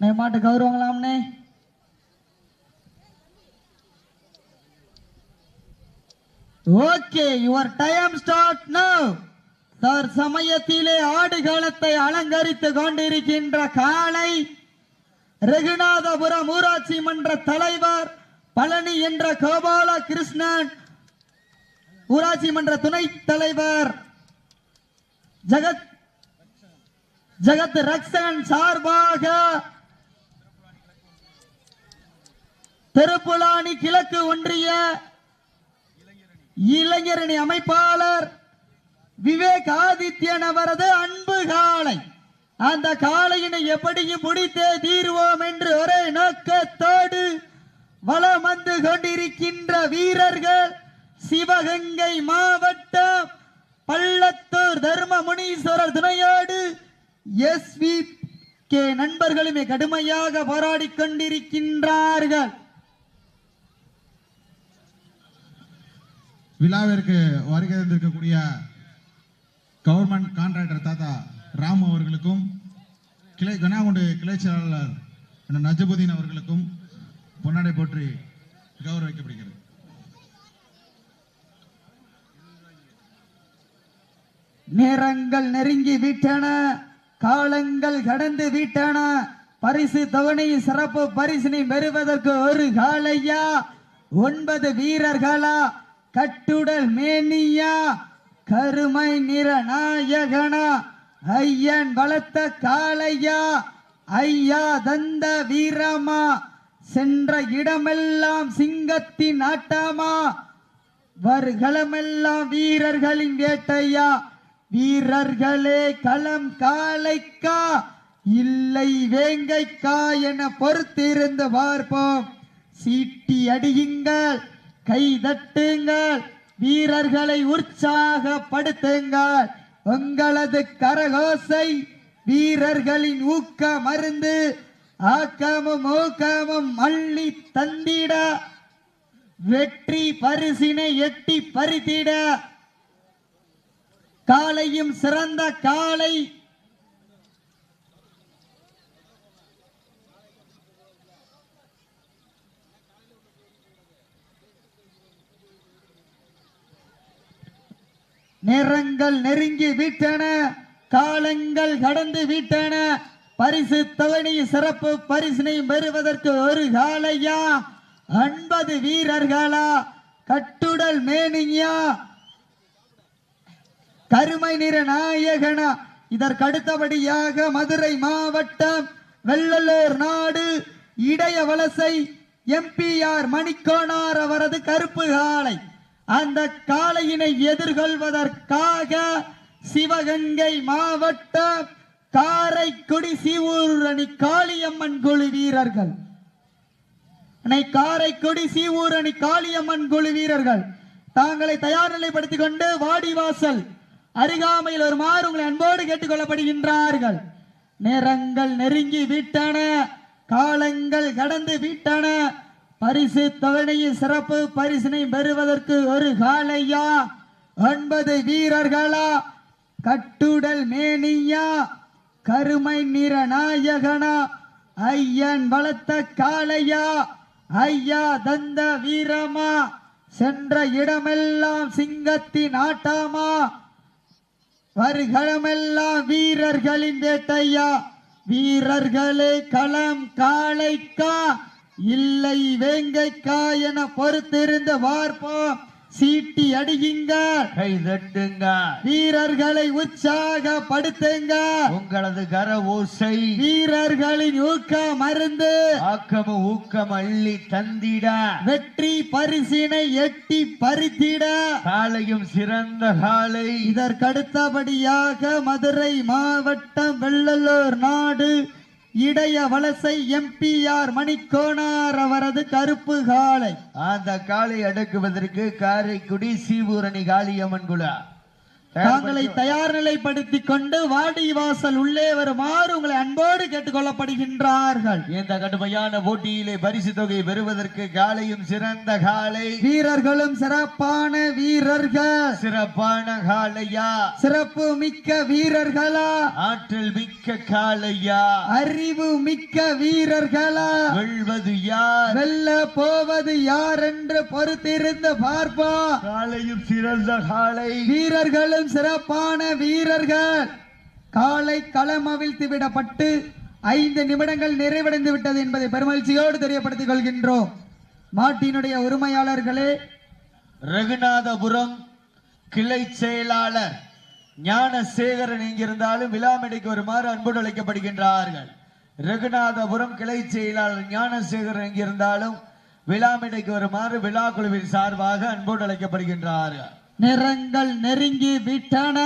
நான் மாட்டு கௌரவங்களாம்னே okay your time start now தற்சமயத்திலே ஆடுகளத்தை அலங்கரித்து கொண்டிருக்கின்ற காலை ரகுநாதபுரம் ஊராட்சி மன்ற தலைவர் பழனி என்ற கோபால கிருஷ்ணன் ஊராட்சி மன்ற துணை தலைவர் ஜெகத் ஜெகத் ரக்ஷன் சார்பாக திருப்புலானி கிழக்கு ஒன்றிய இளைஞரணி அமைப்பாளர் விவேக் ஆதித்யன் அவரது அன்பு காளை அந்த காளையினை எப்படியும் முடித்தே தீர்வோம் என்று ஒரே நோக்கத்தோடு வலம் வந்து கொண்டிருக்கின்ற வீரர்கள் சிவகங்கை மாவட்டம் பள்ளத்தூர் தர்ம முனீஸ்வரர் துணையோடு எஸ் கே நண்பர்களுமே கடுமையாக போராடி கொண்டிருக்கின்றார்கள். விழாவிற்கு வருகை தந்திருக்கக்கூடிய கவர்மெண்ட் கான்ட்ராக்டர் தாத்தா ராமு அவர்களுக்கும் கிளை கனாகுண்டு கிளை செயலாளர் நஜபுதீன் அவர்களுக்கும் பொன்னாடை போற்றி கௌரவிக்கப்படுகிறது. நேரங்கள் நெருங்கி விட்டன காலங்கள் கடந்து விட்டன பரிசு தவணை சிறப்பு பரிசினை பெறுவதற்கு ஒரு காலையா? ஒன்பது வீரர்களா? கட்டுடல் மேனியா கருமை நிற நாயகனா ஐயன் வளர்த்த காளையா ஐயா தந்த வீரமா சென்ற இடமெல்லாம் சிங்கத்தின் ஆட்டமா வருகளமெல்லாம் வீரர்களின் வேட்டையா வீரர்களே களம் காளைக்கா இல்லை வேங்கைக்கா என பொறுத்திருந்து பார்ப்போம். சீட்டி அடியுங்கள். கை தட்டுங்கள். வீரர்களை உற்சாகப்படுத்துங்கள். உங்களது கரகோசை வீரர்களின் ஊக்க மருந்து ஆக்கமும் ஊக்கமும் அள்ளி தந்திட. வெற்றி பரிசினை எட்டி பறித்திட. காலையும் சிறந்த காலை நேரங்கள் நெருங்கி விட்டன காலங்கள் கடந்து விட்டன பரிசு தவணி சிறப்பு பரிசினை பெறுவதற்கு ஒரு காலையா? அன்பது வீரர்களா? கட்டுடல் மேனியா? கருமை நிற நாயகனா? இதற்கடுத்தபடியாக மதுரை மாவட்டம் வெள்ளலூர் நாடு இடைய வலசை எம்பிஆர் மணிக்கோனார் அவரது கருப்பு காலை. அந்த காளையினை எதிர்கொள்வதற்காக சிவகங்கை மாவட்ட காரைக்குடி சீவூர் அணி காளியம்மன் குழு வீரர்கள். அணை காரைக்குடி சீவூர் அணி காளியம்மன் குழு வீரர்கள் தாங்களை தயார் நிலைப்படுத்திக் கொண்டு வாடிவாசல் அருகாமையில் வருமாறு உங்களை அன்போடு கேட்டுக்கொள்ளப்படுகின்றார்கள். நேரங்கள் நெருங்கி விட்டன காலங்கள் கடந்து விட்டன பரிசு தொகையின் சிறப்பு பரிசினை பெறுவதற்கு ஒரு காலையா ஒன்பது வீரர்களா? கட்டுடல் மேனியா? கருமை நிற நாயகனா? ஐயன் வளர்த்த காளையா? ஐயா தந்த வீரமா? சென்ற இடமெல்லாம் சிங்கத்தின் ஆட்டமா? வருகளமெல்லாம் வீரர்களின் வேட்டையா? வீரர்களே களம் காளைக்கா? இல்லை வேங்கைக்கா என பொறுத்திருந்து பார்ப்போம் சீட்டி அடியுங்கள் கை தட்டுங்க. வீரர்களை உற்சாகப்படுத்துங்க உங்களது கர ஓசை. வீரர்களின் ஊக்க மருந்து. ஆக்கம ஊக்கம் அள்ளி தந்திட. வெற்றி பரிசினை எட்டி பறித்திட. காலையும் சிறந்த காலை இதற்கடுத்தபடியாக மதுரை மாவட்டம் வெள்ளலூர் நாடு இடைய வலசை எம்பிஆர் மணிக்கோணார் அவரது கருப்பு காளை அந்த காளை அடக்குவதற்கு காரைக்குடி சீவூரணி காளியம்மன் குழா தாங்களை தயார் நிலைப்படுத்திக் கொண்டு வாடி வாசல் உள்ளே வருமாறு உங்களை அன்போடு கேட்டுக்கொள்ளப்படுகின்றார்கள். இந்த கடுமையான போட்டியிலே பரிசு தொகை பெறுவதற்கு காலையும் சிறந்த காலை. வீரர்களும் சிறப்பான வீரர்கள். சிறப்பான காளையா சிறப்பு மிக்க வீரர்களா? ஆற்றல் மிக்க காளையா அறிவு மிக்க வீரர்களா? வெல்வது யார்? வெல்ல போவது யார் என்று பொறுத்திருந்து பார்ப்போம். காலையும் சிறந்த காலை. வீரர்களும் சிறப்பான வீரர்கள். காலை களம் அவிழ்த்து விடப்பட்டு ஐந்து நிமிடங்கள் நிறைவடைந்து விட்டது என்பதை பெருமகிழ்ச்சியோடு தெரியப்படுத்திக் கொள்கின்றோம். மாட்டினுடைய உரிமையாளர்களே ரகுநாதபுரம் கிளை செயலாளர் ஞானசேகரன் இங்கிருந்தாலும் விழாமேடைக்கு வருமாறு அன்போடு அழைக்கப்படுகின்றார்கள். ரகுநாதபுரம் கிளை செயலாளர் ஞானசேகரன் இங்கிருந்தாலும் விழாமேடைக்கு வருமாறு விழா குழுவின் சார்பாக அன்போடு அழைக்கப்படுகின்றார்கள். நிறங்கள் நெருங்கி விட்டன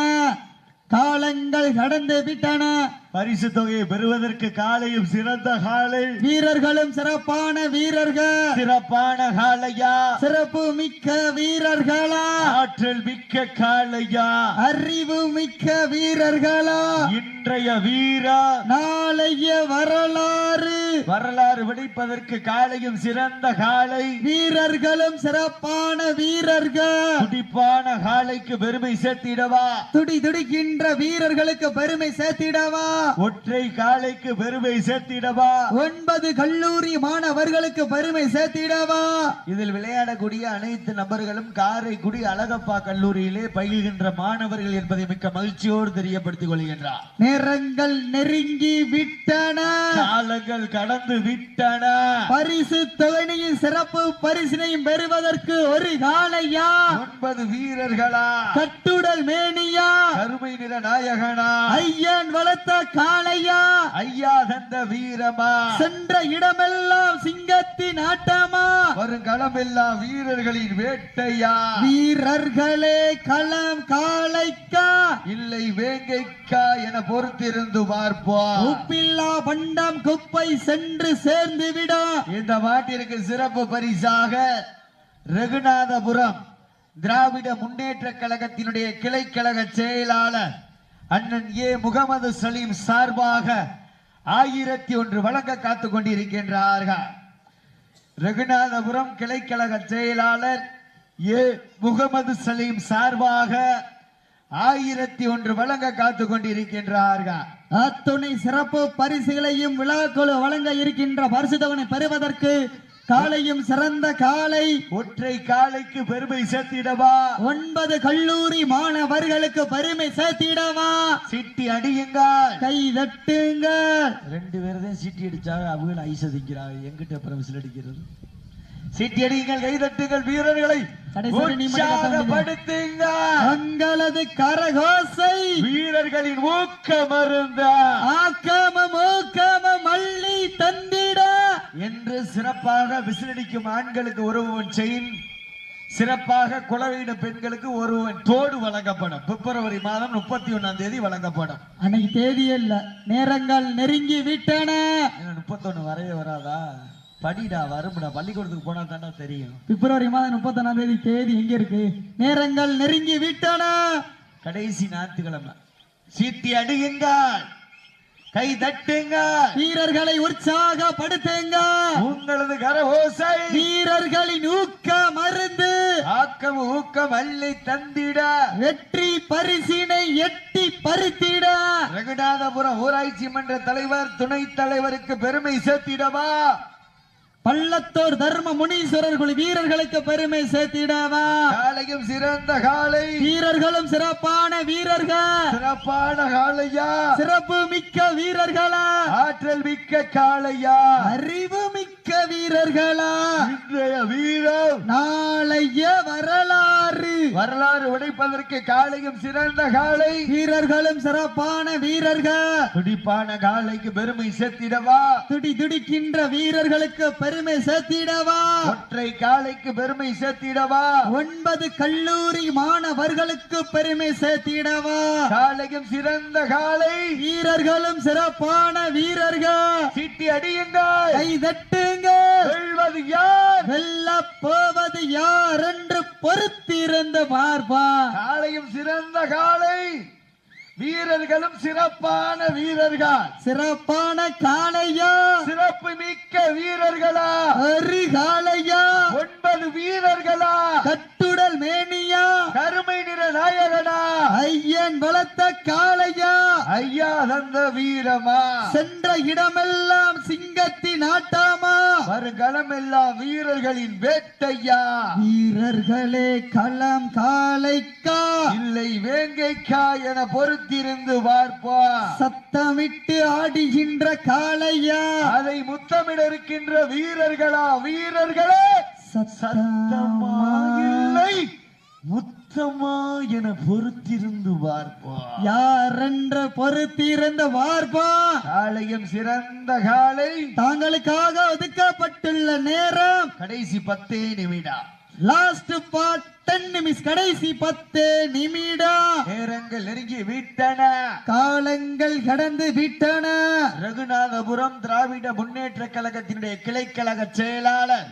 காலங்கள் கடந்து விட்டன. பரிசு தொகையை பெறுவதற்கு காலையும் சிறந்த காலை. வீரர்களும் சிறப்பான வீரர்கள். சிறப்பான காலையா? சிறப்பு மிக்க வீரர்களா? ஆற்றல் மிக்க காலையா? அறிவு மிக்க வீரர்களா? இன்றைய வீரா? நாளைய வரலாறு. வரலாறு வெடிப்பதற்கு காலையும் சிறந்த காலை. வீரர்களும் சிறப்பான வீரர்கள். துடிப்பான காலைக்கு பெருமை சேர்த்திடவா? துடி துடிக்கின்ற வீரர்களுக்கு பெருமை சேர்த்திடவா? ஒற்றை காலைக்கு பெருமை சேர்த்திடவா? ஒன்பது கல்லூரி மாணவர்களுக்கு பெருமை சேர்த்திடவா? இதில் விளையாடக்கூடிய அனைத்து நபர்களும் காரைக்குடி அழகப்பா கல்லூரியிலே பயில்கின்ற மாணவர்கள் என்பதை மிக்க மகிழ்ச்சியோடு தெரியப்படுத்திக் கொள்கின்றார். நேரங்கள் நெருங்கி விட்டன. காலங்கள் கடந்து விட்டன. பரிசு தொகையின் சிறப்பு பரிசினையும் பெறுவதற்கு ஒரு காலையா ஒன்பது வீரர்களா? கட்டுடல் மேனியா? கருமை நிற நாயகனா? ஐயன் வளர்த்த காளையா? ஐயா தந்த வீரமா? சென்ற இடமெல்லாம் சிங்கத்தின் ஆட்டமா? வருங்களமெல்லாம் வீரர்களின் வேட்டையா? வீரர்களே களம் காளைக்கா? இல்லை வேங்கைக்கா என பொறுத்திருந்து பார்ப்போம். உப்பில்லா பண்டம் குப்பை சென்று சேர்ந்து விடும் இந்த மாட்டிற்கு சிறப்பு பரிசாக ரகுநாதபுரம் திராவிட முன்னேற்ற கழகத்தினுடைய கிளை கழக செயலாளர் அண்ணன் ஏ. முகமது சலீம் சார்பாக ஆயிரத்தி ஒன்று வழங்க காத்து கொண்டிருக்கின்றார்கள் ரகுநாதபுரம் கிளைக்கழக செயலாளர் ஏ. முகமது சலீம் சார்பாக ஆயிரத்தி ஒன்று வழங்க காத்து கொண்டிருக்கின்றார்கள் அத்துணை சிறப்பு பரிசுகளையும் விழாக்குழு வழங்க இருக்கின்ற பரிசுதவனை பெறுவதற்கு காலையும் சிறந்த காலை ஒற்றை காலைக்கு பெருமை சேர்த்திடவா? ஒன்பது கல்லூரி மாணவர்களுக்கு பெருமை சேர்த்திடவா? சிட்டி அடியுங்கள். கை தட்டுங்கள். ரெண்டு பேரும் சீட்டி அடிச்சாங்க. அவங்க ஐஸ் அடிக்கிறாங்க. எங்கிட்ட அப்புறம் விசில் அடிக்கிறது. சீட்டி அடியுங்கள் கைதட்டுங்கள் வீரர்களை தங்களது கரகோசை வீரர்களின் ஊக்கம் அருந்த ஆக்கமும் ஊக்கமும் அள்ளி தந்திட. என்று சிறப்பாக விசிலடிக்கும் ஆண்களுக்கு ஒருவன் செயின். சிறப்பாக குலவையிட பெண்களுக்கு ஒருவன் தோடு வழங்கப்படும். பிப்ரவரி மாதம் முப்பத்தி ஒண்ணாம் தேதி வழங்கப்படும். அன்னைக்கு தேதி இல்ல. நேரங்கள் நெருங்கி விட்டன. முப்பத்தொன்னு வரவே வராதா? படிடா வரும்டா பள்ளிக்கூடத்துக்கு போனா தாண்டா தெரியும். பிப்ரவரி மாதம் முப்பத்தொன்னாம் தேதி தேதி எங்க இருக்கு. நேரங்கள் நெருங்கி விட்டன. கடைசி ஞாயிற்றுக்கிழமை. சீட்டி அடியுங்கள். கை தட்டுங்க வீரர்களை உற்சாகப்படுத்துங்க உங்களது கரகோசை. வீரர்களின் ஊக்க மருந்து ஆக்கம் ஊக்கம் அள்ளி தந்திட. வெற்றி பரிசினை எட்டி பறித்திட. ரகுநாதபுரம் ஊராட்சி மன்ற தலைவர் துணைத் தலைவருக்கு பெருமை சேர்த்திடவா? பள்ளத்தூர் தர்ம முனீஸ்வரர் குழு வீரர்களுக்கு பெருமை சேர்த்திடவா? காலையும் சிறந்த காலை. வீரர்களும் சிறப்பான வீரர்கள். சிறப்பான காளையா சிறப்பு மிக்க வீரர்களா? ஆற்றல் மிக்க காளையா அறிவு மிக்க வீரர்களா? இன்றைய வீரம். நாளைய வரலாறு. வரலாறு உடைப்பதற்கு காலையும் சிறந்த காலை வீரர்களும் சிறப்பான வீரர்கள். துடிப்பான காலைக்கு பெருமை சேர்த்திடவா? துடி துடிக்கின்ற வீரர்களுக்கு பெருமை சேர்த்திடவா? ஒற்றை காலைக்கு பெருமை சேர்த்திடவா? ஒன்பது கல்லூரி மாணவர்களுக்கு பெருமை சேர்த்திடவா? காலையும் சிறந்த காலை வீரர்களும் சிறப்பான வீரர்கள். சீட்டி அடியுங்கள். கை தட்டுங்க வெல்வது போவது யார்? வெல்ல போவது யார் என்று பொறுத்திருந்து பார்ப்பா காளையும் சிறந்த காளை வீரர்களும் சிறப்பான வீரர்கள். சிறப்பான காளையா? சிறப்பு மிக்க வீரர்களா? அருகாளையா ஒன்பது வீரர்களா? கட்டுடல் மேனியா? கருமை நிற நாயகனா? ஐயன் வளர்த்த காளையா? ஐயா தந்த வீரமா? சென்ற இடமெல்லாம் சிங்கத்தின் ஆட்டாமா? வருகளம் எல்லாம் வீரர்களின் வேட்டையா? வீரர்களே களம் காளைக்கா இல்லை வேங்கைக்கா என பொறுத்திருந்து பார்ப்பா சத்தமிட்டு ஆடுகின்ற காளையா? அதை முத்தமிட இருக்கின்ற வீரர்களா வீரர்களே? சத்தமா? இல்லை. முத்தமா என பொறுத்திருந்து பார்ப்பா யார் என்று பொறுத்திருந்த வார்பா காளையும் சிறந்த காளை தாங்களுக்காக ஒதுக்கப்பட்டுள்ள நேரம். கடைசி பத்தே நிமிடம் லாஸ்ட் பார்ட் டென் கடைசி பத்து நிமிடம் நேரங்கள் நெருங்கி விட்டன. காலங்கள் கடந்து விட்டன. ரகுநாதபுரம் திராவிட முன்னேற்ற கழகத்தினுடைய கிளைக்கழக செயலாளர்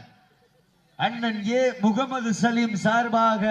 அண்ணன் ஏ. முகமது சலீம் சார்பாக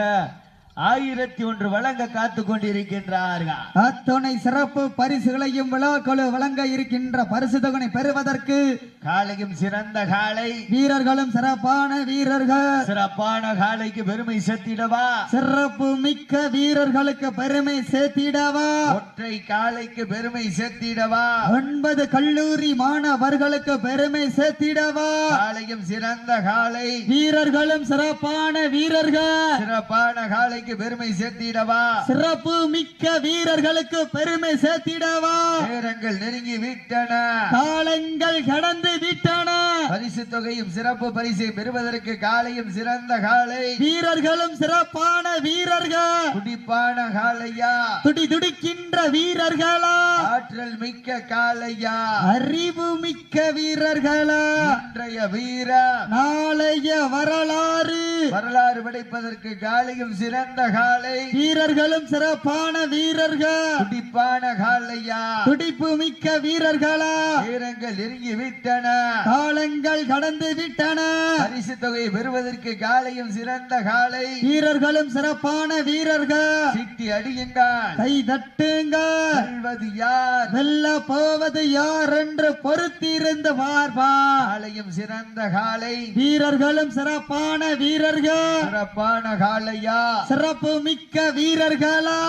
ஆயிரத்தி ஒன்று வழங்க காத்து கொண்டிருக்கின்றார்கள் அத்துணை சிறப்பு பரிசுகளையும் விழாக்குழு வழங்க இருக்கின்ற பரிசு தொகனை பெறுவதற்கு காளையும் சிறந்த காளை வீரர்களும் சிறப்பான வீரர்கள். சிறப்பான காளைக்கு பெருமை சேர்த்திடவா? சிறப்பு மிக்க வீரர்களுக்கு பெருமை சேர்த்திடவா? ஒற்றை காளைக்கு பெருமை சேர்த்திடவா? ஒன்பது கல்லூரி மாணவர்களுக்கு பெருமை சேர்த்திடவா? காளையும் சிறந்த காளை வீரர்களும் சிறப்பான வீரர்கள். சிறப்பான காளைக்கு பெருமை சேர்த்திடவா? சிறப்பு மிக்க வீரர்களுக்கு பெருமை சேர்த்திடவா? நேரங்கள் நெருங்கி விட்டன. காலங்கள் கடந்து விட்டன. பரிசு தொகையும் சிறப்பு பரிசை பெறுவதற்கு காளையும் சிறந்த காளை வீரர்களும் சிறப்பான வீரர்கள். துடிப்பான காளையா துடி துடிக்கின்ற வீரர்களா? ஆற்றல் மிக்க காளையா அறிவு மிக்க வீரர்களா? இன்றைய வீர நாளைய வரலாறு. வரலாறு படைப்பதற்கு காளையும் சிறந்த காளை வீரர்களும் சிறப்பான வீரர்கள். துடிப்பான காளையா துடிப்பு மிக்க வீரர்களா? நேரங்கள் நெருங்கி விட்டன காலங்கள் கடந்து விட்டன. பரிசு தொகை பெறுவதற்கு காளையும் சிறந்த காளை வீரர்களும் சிறப்பான வீரர்கள். சிட்டி அடியுங்கள். கை தட்டுங்கள். வெல்வது யார்? வெல்ல போவது யார் என்று பொறுத்திருந்து பார்ப்பா. காளையும் சிறந்த காளை வீரர்களும் சிறப்பான வீரர்கள். சிறப்பான காளையா சிறப்பு மிக்க வீரர்களா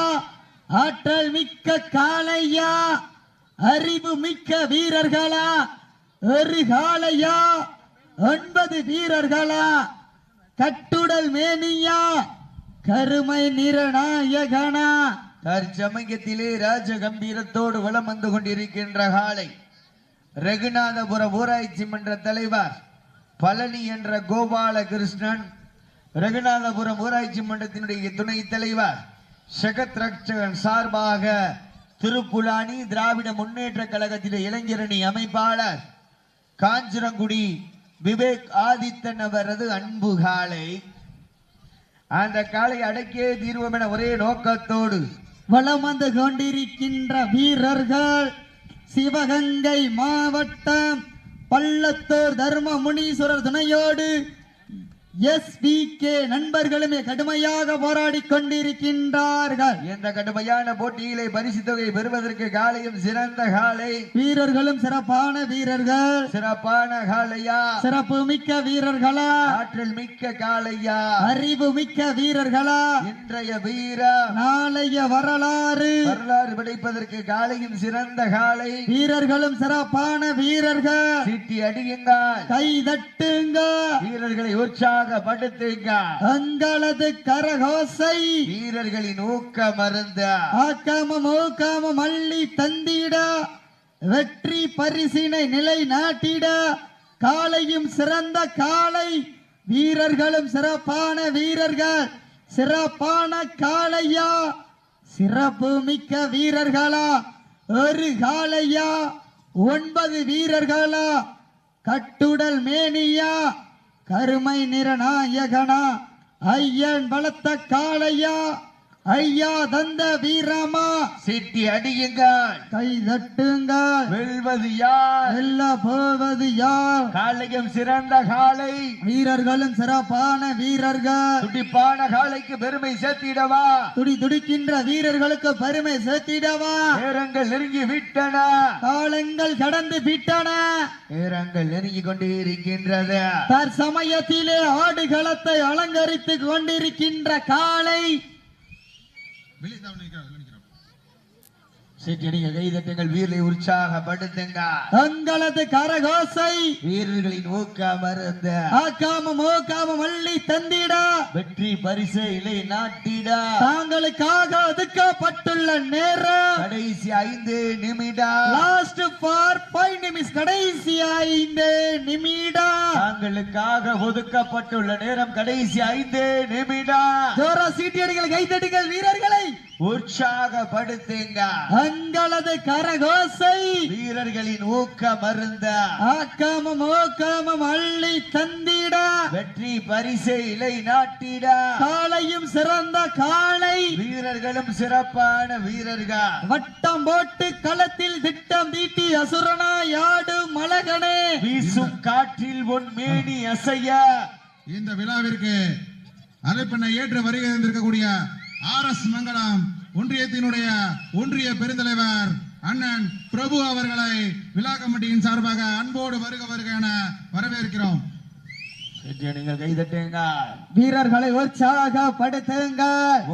ஆற்றல் மிக்க காளையா அறிவு மிக்க வீரர்களா எரிகாலையா ஒன்பது வீரர்களா கட்டுடல் மேனியா கருமை நிறநாயகனா. தற்சமயத்திலே ராஜ கம்பீரத்தோடு வலம் வந்து கொண்டிருக்கின்ற காளை ரகுநாதபுர ஊராட்சி மன்ற தலைவர் பழனி என்ற கோபாலகிருஷ்ணன் ரகுநாதபுரம் ஊராட்சி மன்றத்தினுடைய துணைத் தலைவர் சகத் ரக்ஷகன் சார்பாக திருப்புலானி திராவிட முன்னேற்ற கழகத்தின் இளைஞரணி அமைப்பாளர் காஞ்சிரங்குடி விவேக் ஆதித்தன் அவரது அன்பு காலை. அந்த காலை அடக்கியே தீர்வோம் என ஒரே நோக்கத்தோடு வளம் வந்து கொண்டிருக்கின்ற வீரர்கள் சிவகங்கை மாவட்டம் பள்ளத்தூர் தர்ம முனீஸ்வரர் துணையோடு எஸ் கே நண்பர்களுமே கடுமையாக போராடி கொண்டிருக்கின்றார்கள். இந்த கடுமையான போட்டியிலே பரிசு தொகை பெறுவதற்கு காளையும் சிறந்த காளை வீரர்களும் சிறப்பான வீரர்கள். சிறப்பான காளையா சிறப்பு மிக்க வீரர்களா? ஆற்றல் மிக்க காளையா அறிவு மிக்க வீரர்களா? இன்றைய வீர நாளைய வரலாறு. வரலாறு படைப்பதற்கு காளையும் சிறந்த காளை வீரர்களும் சிறப்பான வீரர்கள். சீட்டி அடியுங்கள். கை தட்டுங்க வீரர்களை உற்சாகப்படுத்துங்க தங்களது கரகோசை வீரர்களின் ஊக்க மருந்த ஆக்காம மூக்காம மல்லி தந்திட. வெற்றி பரிசினை நிலை நாட்டிட. காலையும் சிறந்த காளை. வீரர்களும் சிறப்பான வீரர்கள். சிறப்பான காளையா. சிறப்பு மிக்க வீரர்களா. ஒரு காளையா. ஒன்பது வீரர்களா. கட்டுடல் மேனியா. கருமை நிறநாயகனா? ஐயன் பலத்த காளையா? ஐயா தந்த வீரமா? சீட்டி அடியுங்கள். கை தட்டுங்கள். வெல்வது யார்? வெல்ல போவது யார்? காளையும் சிறந்த காளை. வீரர்களும் சிறப்பான வீரர்கள். துடிப்பான காளைக்கு பெருமை சேர்த்திடவா? துடி துடிக்கின்ற வீரர்களுக்கு பெருமை சேர்த்திடவா? நேரங்கள் நெருங்கி விட்டன. காலங்கள் கடந்து விட்டன. நேரங்கள் நெருங்கி கொண்டே இருக்கின்றது தற்சமயத்திலே ஆடுகளத்தை அலங்கரித்து கொண்டிருக்கின்ற காளை வெளியே தான் நிற்கிறார் அடிங்க கைதட்டுங்கள் வீரரை உற்சாகப்படுத்துங்க தங்களது கரகோசை வீரர்களின் ஊக்க மருந்து ஆக்காம மோக்காம மல்லி தந்திட. வெற்றி பரிசு இலை நாட்டிட. தாங்களுக்காக ஒதுக்கப்பட்டுள்ள நேரம். கடைசி ஐந்து நிமிடம். லாஸ்ட் ஃபார் ஃபைவ் நிமிஷம் கடைசி ஐந்து நிமிடம். தாங்களுக்காக ஒதுக்கப்பட்டுள்ள நேரம் கடைசி ஐந்து நிமிடம். ஜோரா சீட்டியடிகள் கைத்தட்டுங்கள் வீரர்களை. உற்சாகப்படுத்துங்க. தங்களது கரகோசை வீரர்களின் ஊக்க மருந்த ஆக்காமம் ஓக்காமம் அள்ளி தந்திட. வெற்றி பரிசு இலை நாட்டிட. காளையும் சிறந்த காளை. வீரர்களும் சிறப்பான வீரர்கள். வட்டம் போட்டு களத்தில் திட்டம் தீட்டி அசுரனா யாடு மலகனே. வீசும் காற்றில் உன் மேனி அசைய. இந்த விழாவிற்கு அழைப்பெண்ணை ஏற்று வருகை தந்திருக்கக்கூடிய ஆர் எஸ் மங்கலம் ஒன்றியத்தினுடைய ஒன்றிய பெருந்தலைவர் அண்ணன் பிரபு அவர்களை விழா கமிட்டியின் சார்பாக அன்போடு வருக வருக என வரவேற்கிறோம். சற்று நீங்கள் கைதட்டுங்க வீரர்களை உற்சாகப்படுத்துங்க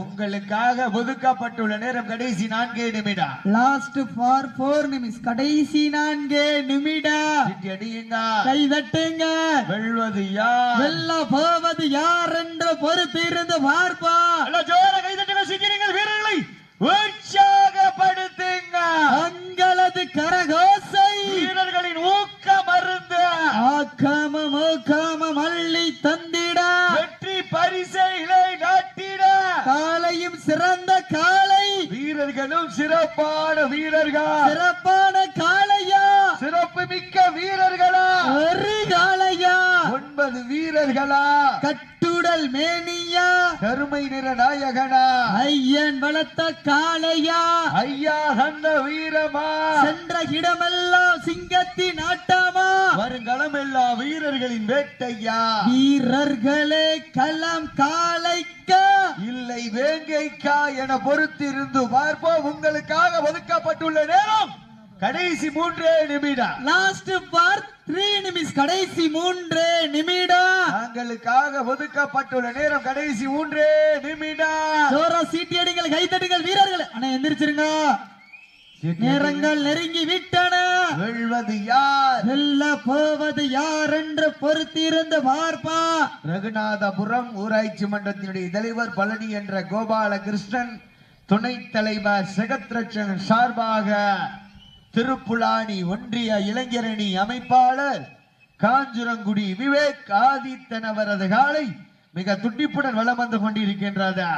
உங்களுக்காக ஒதுக்கப்பட்டுள்ள நேரம் கடைசி நான்கே நிமிடம். லாஸ்ட் ஃபார் போர் நிமிஷம் கடைசி நான்கு நிமிடம். சீட்டி அடியுங்க கை தட்டுங்க வெல்வது யார்? வெல்ல போவது யார் என்று பொறுத்திருந்து பார்ப்பா நல்ல ஜோர கைதட்டுங்க சீட்டி நீங்கள் வீரர்களை. உற்சாகப்படுத்துங்க. தங்களது கரகோசை வீரர்களின் ஊக்க மருந்து. ஆக்காமம் ஓக்காமம் அள்ளி தந்திட. வெற்றி பரிசை இலை நாட்டிட. காலையும் சிறந்த காளை வீரர்களும் சிறப்பான வீரர்கள். சிறப்பான காளையா. சிறப்பு மிக்க வீரர்களா. ஒரு காளையா. ஒன்பது வீரர்களா. கட்டுடல் மேனியா. கருமை நிற நாயகனா ஐயன் வளர்த்த காளையா. ஐயா அந்த வீரமா. சென்ற இடமெல்லாம் சிங்கத்தின் ஆட்டமா. வருங்காலம் எல்லா வீரர்களின் வேட்டையா. வீரர்களே களம் காளைக்க. இல்லை வேங்கைக்கா என பொறுத்திருந்து பார்ப்போம். உங்களுக்காக ஒதுக்கப்பட்டுள்ள நேரம். கடைசி மூன்றே நிமிடம். லாஸ்ட் பார் த்ரீ நிமிஷம் கடைசி மூன்று நிமிடம். தாங்களுக்காக ஒதுக்கப்பட்டுள்ள நேரம் கடைசி மூன்றே நிமிடம். ஜோரா சீட்டியடிகள் கைத்தட்டுங்கள் வீரர்கள். அண்ணா எந்திரிச்சிருங்க. நேரங்கள் நெருங்கி விட்டன. வெல்வது யார்? வெல்ல போவது யார் என்று பொறுத்திருந்து பார்ப்பா. ரகுநாதபுரம் ஊராட்சி மன்றத்தினுடைய தலைவர் பழனி என்ற கோபாலகிருஷ்ணன் துணைத் தலைவர் செகத்ரட்சன் சார்பாக திருப்புலானி ஒன்றிய இளைஞரணி அமைப்பாளர் காஞ்சுரங்குடி விவேக் ஆதித்தன் அவரது காலை மிக துடிப்புடன் வலம் வந்து கொண்டிருக்கின்றதா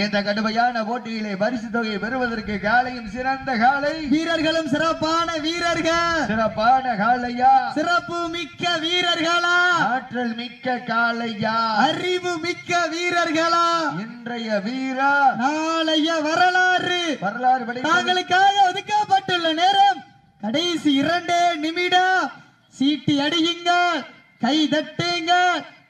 இந்த கடுமையான போட்டியிலே பரிசு தொகையை பெறுவதற்கு காலையும் சிறந்த காலை. வீரர்களும் சிறப்பான வீரர்கள். சிறப்பான காலையா? சிறப்பு மிக்க வீரர்களா? ஆற்றல் மிக்க காலையா? அறிவு மிக்க வீரர்களா? இன்றைய வீரா நாளைய வரலாறு. வரலாறு தாங்களுக்காக ஒதுக்கப்பட்டுள்ள நேரம் கடைசி இரண்டே நிமிடம். சீட்டி அடியுங்க கை தட்டுங்க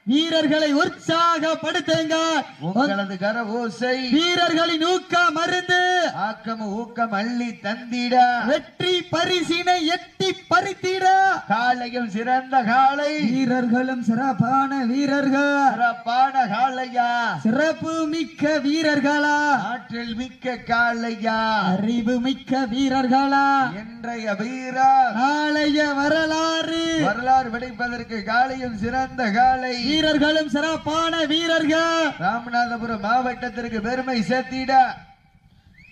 வீரர்களை உற்சாகப்படுத்துங்க. உங்களது கர ஓசை வீரர்களின் ஊக்க மருந்து ஆக்கம் ஊக்கம் அள்ளி தந்திட. வெற்றி பரிசினை எட்டி பறித்திட. காலையும் சிறந்த காலை. வீரர்களும் சிறப்பான வீரர்கள். சிறப்பான காலையா. சிறப்பு மிக்க வீரர்களா. ஆற்றல் மிக்க காலையா. அறிவு மிக்க வீரர்களா. இன்றைய வீரா நாளைய வரலாறு. வரலாறு படைப்பதற்கு காலையும் சிறந்த காலை. வீரர்களும் சிறப்பான வீரர்கள். ராமநாதபுரம் மாவட்டத்திற்கு பெருமை சேர்த்திட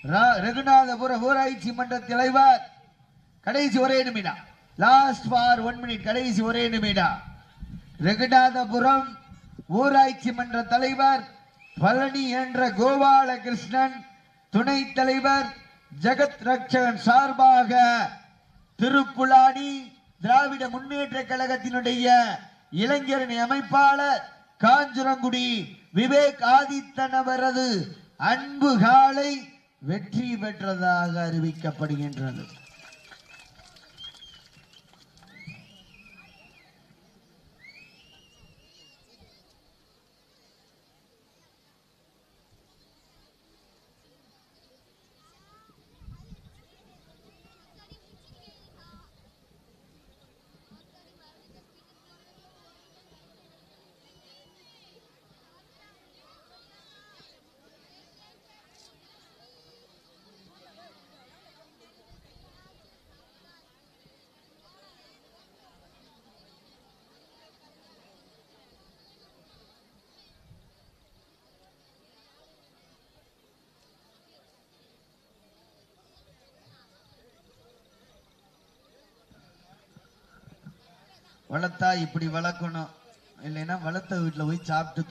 ரா- ஊராட்சி மன்ற தலைவர். கடைசி ஒரே நிமிடம். லாஸ்ட் ஃபார் ஒன் மினிட் கடைசி ஒரே நிமிடம். ரகுநாதபுரம் ஊராட்சி மன்ற தலைவர் பழனி என்ற கோபாலகிருஷ்ணன் துணைத் தலைவர் ஜெகத் ரக்ஷகன் சார்பாக திருப்புலானி திராவிட முன்னேற்ற கழகத்தினுடைய இளைஞரணி அமைப்பாளர் காஞ்சிரங்குடி விவேக் ஆதித்தன் அவரது அன்பு காலை வெற்றி பெற்றதாக அறிவிக்கப்படுகின்றது. வளர்த்தா இப்படி வளர்க்கணும். இல்லைன்னா வளர்த்த வீட்டில் போய் சாப்பிட்டு